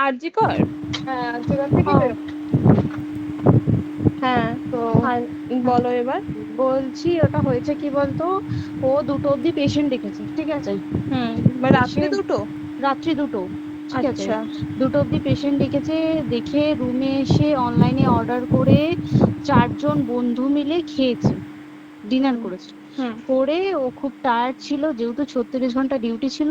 আরজি কর? হ্যাঁ আর্যিকর থেকে হ্যাঁ তো বলো এবার। বলছি ওটা হয়েছে কি বলতো? ও দুটো অব্দি পেশেন্ট দেখেছে ঠিক আছে? হুম রাত্রি দুটো? রাত্রি দুটো ঠিক আছে? আচ্ছা। দুটো অব্দি পেশেন্ট ডেকেছে দেখে রুমে এসে অনলাইনে অর্ডার করে চারজন বন্ধু মিলে খেয়েছে ডিনার করেছে। করে ও খুব টায়ার্ড ছিল যেহেতু ছত্রিশ ঘণ্টা ডিউটি ছিল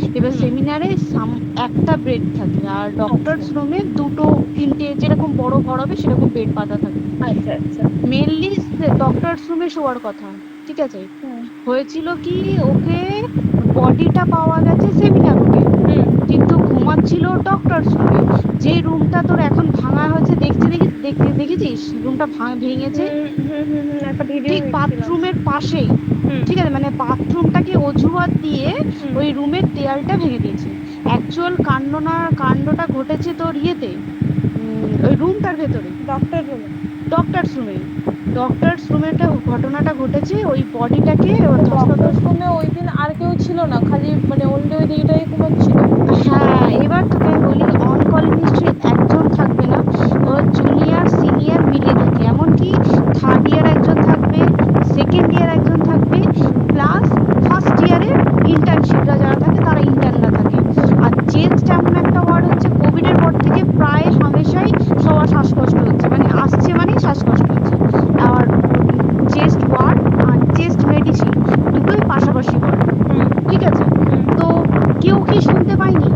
এবার সেমিনারে সাম একটা বেড থাকে আর ডক্টরস আচ্ছা। রুমে দুটো তিনটে যেরকম বড় ঘর হবে সেরকম বেড পাতা থাকে। আচ্ছা আচ্ছা। মেনলি ডক্টরস রুমে শোয়ার কথা ঠিক আছে? হয়েছিল কি ওকে বডিটা পাওয়া গেছে সেমিনার ঘুমাচ্ছিল ডক্টরস রুমে যে রুমটা তোর এখন ভাঙা হয়েছে দেখতে দেখি দেখতে দেখেছিস? রুমটা ভেঙেছে। ঠিক বাথরুমের পাশেই। ঠিক আছে মানে বাথরুমটাকে অজুহাত দিয়ে। ওই রুমের দেয়ালটা ভেঙে দিয়েছে। অ্যাকচুয়াল কাণ্ডনা কাণ্ডটা ঘটেছে তোর ইয়েতে। ওই রুমটার ভেতরে। ডক্টর রুমে ডক্টরস রুমে ডক্টরস রুমেটা ঘটনাটা ঘটেছে ওই বডিটাকে ডক্টর রুমে ওই দিন আর কেউ ছিল না খালি মানে অনলি ওই দিকটাই ঘুমাচ্ছিল হ্যাঁ এবার তোকে আমি বলি অন কল নিশ্চয়ই একজন থাকবে না ওর জুনিয়র সিনিয়র মিলে থাকে এমনকি থার্ড ইয়ার একজন থাকবে সেকেন্ড ইয়ার একজন থাকবে প্লাস ফার্স্ট ইয়ারের ইন্টার্নশিপরা যারা থাকে তারা ইন্টার্নরা থাকে আর চেঞ্জ এমন একটা ওয়ার্ড হচ্ছে কোভিডের পর থেকে প্রায় হামেশাই সবার শ্বাসকষ্ট হচ্ছে মানে আসছে মানেই শ্বাসকষ্ট হচ্ছে আর চেস্ট ওয়ার্ড আর চেস্ট মেডিসিন দুটোই পাশাপাশি ওয়ার্ড হুম ঠিক আছে তো কেউ কি শুনতে পায়নি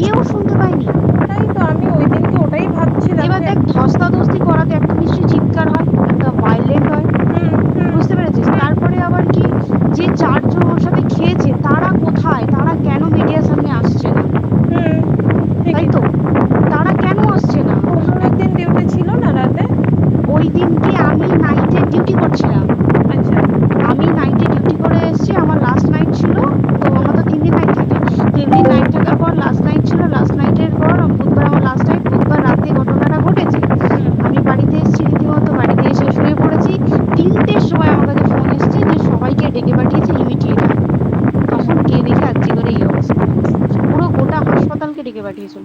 কেউ শুনতে পায়নি তাই তো আমি ওই দিনকে ওটাই ভাবছিলাম এবার যে- দেখ ধস্তাধস্তি করাতে একটা নিশ্চয়ই চিৎকার হয় একটা ভাইলেন্ট হয় হুম, হুম, বুঝতে পেরেছিস তারপরে আবার কি যে চারজন ওর সাথে খেয়েছে তারা কোথায় তারা কেন মিডিয়ার সামনে আসছে না হুম, তাই ঠিকই। তো তারা কেন আসছে না অন্য একদিন ডিউটি ছিল না রাতে ওই দিনকে আমি নাইটে ডিউটি করছিলাম আচ্ছা আমি নাইটে ডিউটি করে এসেছি আমার লাস্ট নাইট ছিল তো আমার তো তিন দিন নাইট থাকে তিন দিন নাইট থাকার পর লাস্ট নাইট ছিল লাস্ট নাইটের পর বুধবার আমার লাস্ট নাইট বুধবার রাতে ঘটনাটা ঘটেছে আমি বাড়িতে এসেছি রীতিমতো বাড়িতে এসে শুয়ে পড়েছি তিনটের সময় আমার কাছে ফোন এসেছে যে সবাইকে ডেকে পাঠিয়েছে ইমিডিয়েট তখন কে দেখে আজকে করে এই অবস্থা পুরো গোটা হাসপাতালকে ডেকে পাঠিয়েছিল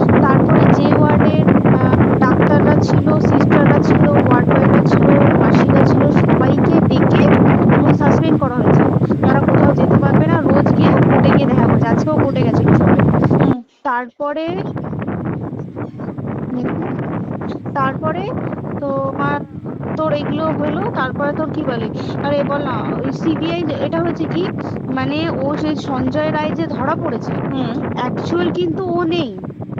ছিল সিস্টাররা ছিল ওয়ার্ড বয়রা ছিল মাসিরা ছিল সবাইকে ডেকে সাসপেন্ড করা হয়েছে। তারা কোথাও যেতে পারবে না রোজ গিয়ে কোর্টে গিয়ে দেখা করছে। আজকেও কোর্টে গেছে। তারপরে তারপরে তোমার তোর এগুলো হলো তারপরে তোর কি বলে? আরে বল না ওই সিবিআই এটা হচ্ছে কি? মানে ও সেই সঞ্জয় রায় যে ধরা পড়েছে অ্যাকচুয়াল কিন্তু ও নেই।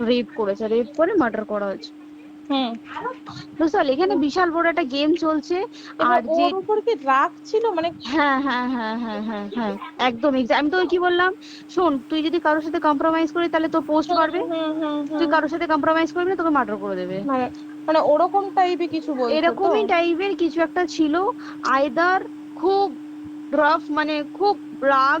রেপ করেছে রেপ করে মার্ডার করা হয়েছে। হুম। বুঝতে এখানে বিশাল বড় একটা গেম চলছে আর যে উপর কি রাগ ছিল? মানে হ্যাঁ হ্যাঁ হ্যাঁ হ্যাঁ হ্যাঁ হ্যাঁ একদম আমি তোকে কি বললাম? শোন তুই যদি কারোর সাথে কম্প্রোমাইজ করিস তাহলে তোর পোস্ট হুম তুই কারোর সাথে কম্প্রোমাইজ করবি না তোকে মার্ডার করে দেবে। মানে মানে ওরকম টাইপের কিছু বলছো তো? এরকমই টাইপের কিছু একটা ছিল। আইদার খুব রাফ মানে খুব রাগ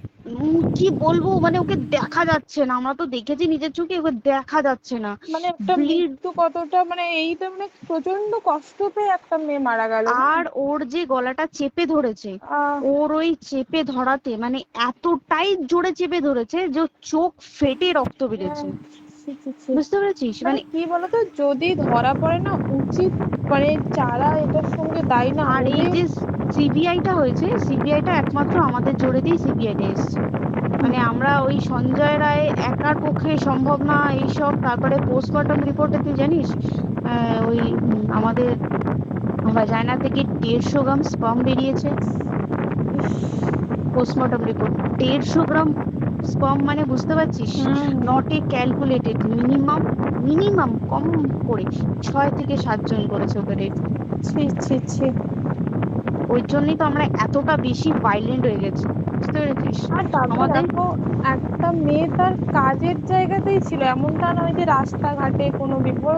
কি বলব? মানে ওকে দেখা যাচ্ছে না। আমরা তো দেখেছি নিজের চোখে ওকে দেখা যাচ্ছে না। মানে একটা মৃত্যু কতটা মানে এই তো মানে প্রচণ্ড কষ্ট পেয়ে একটা মেয়ে মারা গেল। আর ওর যে গলাটা চেপে ধরেছে ওর ওই চেপে ধরাতে মানে এতটাই জোরে চেপে ধরেছে যে ওর চোখ ফেটে রক্ত বেরিয়েছে ছি। বুঝতে পেরেছিস? মানে মানে কি বলতো যদি ধরা পড়ে না উচিত মানে যারা এটার সঙ্গে দায়ী না আর এই যে সিবিআইটা হয়েছে সিবিআইটা একমাত্র আমাদের জোরে দিয়ে সিবিআইটা এসছে। মানে আমরা ওই সঞ্জয় রায় একার পক্ষে সম্ভব না এইসব তারপরে পোস্টমর্টম রিপোর্টে তুই জানিস আহ, ওই আমাদের ভাজাইনা থেকে দেড়শো গ্রাম স্পাম বেরিয়েছে। পোস্টমর্টম রিপোর্ট দেড়শো গ্রাম স্পাম মানে বুঝতে পারছিস। Not a calculated minimum minimum কম করে ছয় থেকে সাতজন করেছে ওকে রেট ছি ছি ছি। ওই জন্যই তো আমরা এতটা বেশি ভাইলেন্ট হয়ে গেছি বুঝতে পেরেছিস? আর তারপর আমাদের- দেখো একটা মেয়ে তার কাজের জায়গাতেই ছিল এমনটা নয় যে রাস্তাঘাটে কোনো বিপদ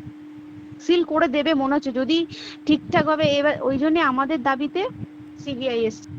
সিল করে দেবে, মনে হচ্ছে। যদি ঠিকঠাক ভাবে এবার ওই জন্য আমাদের দাবিতে সিবিআই এসছে।